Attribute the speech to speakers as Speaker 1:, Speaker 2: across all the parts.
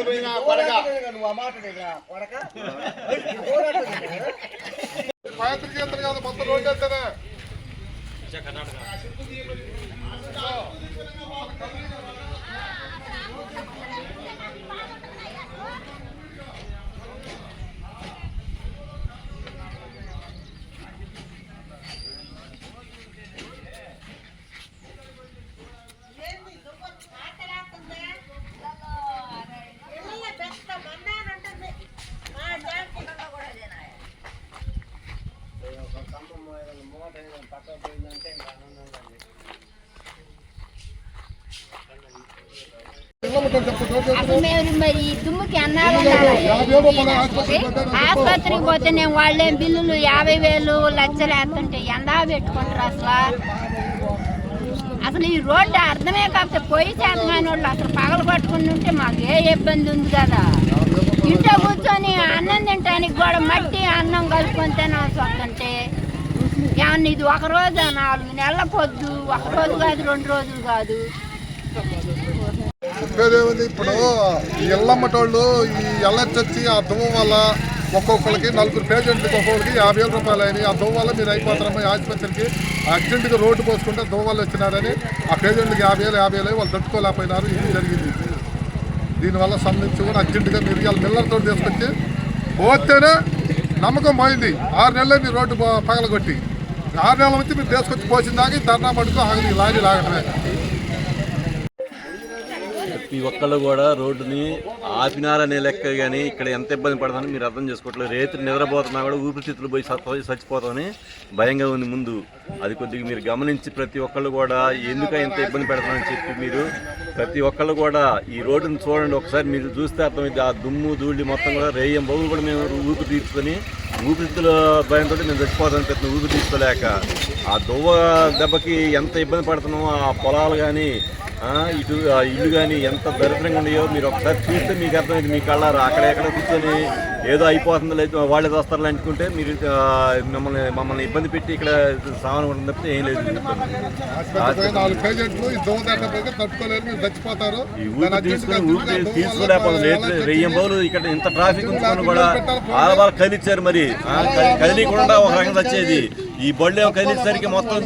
Speaker 1: పోయినా కొడక
Speaker 2: పాత్రిక చేస్తారు కాదు మొత్తం రోడ్డు కర్ణాటక
Speaker 3: అసలు మేము మరి ఈ దుమ్ముకి
Speaker 2: ఆసుపత్రికి పోతే
Speaker 3: ఆసుపత్రికి పోతే నేను వాళ్ళేం బిల్లులు యాభై వేలు లక్షలు వేస్తుంటే ఎండా పెట్టుకుంటారు అసలు. అసలు ఈ రోడ్డు అర్థమే కాకపోతే పోయి చేతమైన వాళ్ళు అసలు పగలు పట్టుకుని ఉంటే మాకు ఏ ఇబ్బంది ఉంది కదా. ఇంట్లో కూర్చొని అన్నం తినటానికి కూడా మట్టి అన్నం కలుపుకొని తినాల్సి వస్తుంటే ఏమన్నా ఇది ఒక రోజు నాలుగు నెలల పొద్దు. ఒక రోజు కాదు రెండు రోజులు కాదు.
Speaker 2: ఇప్పుడు ఈ ఇళ్ళమ్మటోళ్ళు ఈ ఎల్హెచ్ ఆ దుమ్ము వల్ల ఒక్కొక్కరికి నలుగురు పేషెంట్లకి ఒక్కొక్కరికి యాభై వేల రూపాయలు అయినాయి. ఆ దుమ్ము వల్ల మీరు అయిపోతారమ్మా ఆసుపత్రికి. అర్జెంటుగా రోడ్డు పోసుకుంటే దుమ్ము వల్ల వచ్చినారని ఆ పేషెంట్కి యాభై వేలు యాభై వేలు వాళ్ళు తట్టుకోలేకపోయినారు. ఇది జరిగింది. దీనివల్ల సంబంధించి కూడా అర్జెంటుగా మీరు ఇవాళ మిల్లర్తో తీసుకొచ్చి పోతేనే నమ్మకం పోయింది. ఆరు నెలలే మీరు రోడ్డు పగలగొట్టి. ఆరు నెలల నుంచి మీరు తీసుకొచ్చి పోసిన దాకా ధర్నా పడుతూ ఆగదు ఈ లారీ లాగటమే.
Speaker 4: ప్రతి ఒక్కళ్ళు కూడా రోడ్డుని ఆపినారనే లెక్క కానీ ఇక్కడ ఎంత ఇబ్బంది పడతానని మీరు అర్థం చేసుకోవట్లేదు. రేత్రి నిద్రపోతున్నా కూడా ఊపిరితిత్తులు పోయి సత్త- చచ్చిపోతామని భయంగా ఉంది ముందు. అది కొద్దిగా మీరు గమనించి ప్రతి ఒక్కళ్ళు కూడా ఎందుకు ఇంత ఇబ్బంది పెడతామని చెప్పి మీరు ప్రతి ఒక్కళ్ళు కూడా ఈ రోడ్డుని చూడండి. ఒకసారి మీరు చూస్తే అర్థమైంది ఆ దుమ్ము ధూళి మొత్తం కూడా రేయం. బొగులు కూడా మేము ఊపిరి తీర్చుకొని ఊపిరితిత్తుల భయంతో మేము చచ్చిపోతాం ప్రతి ఊపిరి తీసుకోలేక ఆ దువ్వ దెబ్బకి ఎంత ఇబ్బంది పడుతున్నామో ఆ పొలాలు కానీ ఇటు ఆ ఇల్లు కానీ ఎంత దరిద్రంగా ఉన్నాయో మీరు ఒకసారి చూస్తే మీకు అర్థమైంది. మీ కళ్ళారు? అక్కడ ఎక్కడ కూర్చొని ఏదో అయిపోతుంది లేదు వాళ్ళే వస్తారు అనుకుంటే మీరు మిమ్మల్ని మమ్మల్ని ఇబ్బంది పెట్టి ఇక్కడ సామాన్ ఉండడం తప్పితే ఏం లేదు.
Speaker 2: ఈ
Speaker 4: తీసుకుని తీసుకోలేకపోతుంది రెయ్యం బౌలు ఇక్కడ ఇంత ట్రాఫిక్ ఉంచుకొని కూడా ఆడవాళ్ళు కదిలిచ్చారు మరి. కదిలీకుండా ఒక రకంగా వచ్చేది ఈ బళ్ళు కదిలేసరికి మొత్తం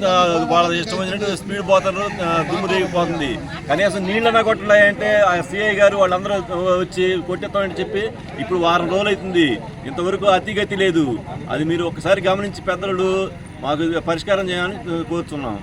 Speaker 4: వాళ్ళ ఇష్టం వచ్చినట్టు స్పీడ్ పోతారు దుమ్ము దిగిపోతుంది కనీసం నీళ్ళన్నా కొట్టలేయంటే ఆ సిఐ గారు వాళ్ళందరూ వచ్చి కొట్టేస్తామని చెప్పి ఇప్పుడు వారం రోజులు అవుతుంది. ఇంతవరకు అతిగతి లేదు. అది మీరు ఒకసారి గమనించి పెద్దలు మాకు పరిష్కారం చేయాలని కోరుతున్నాం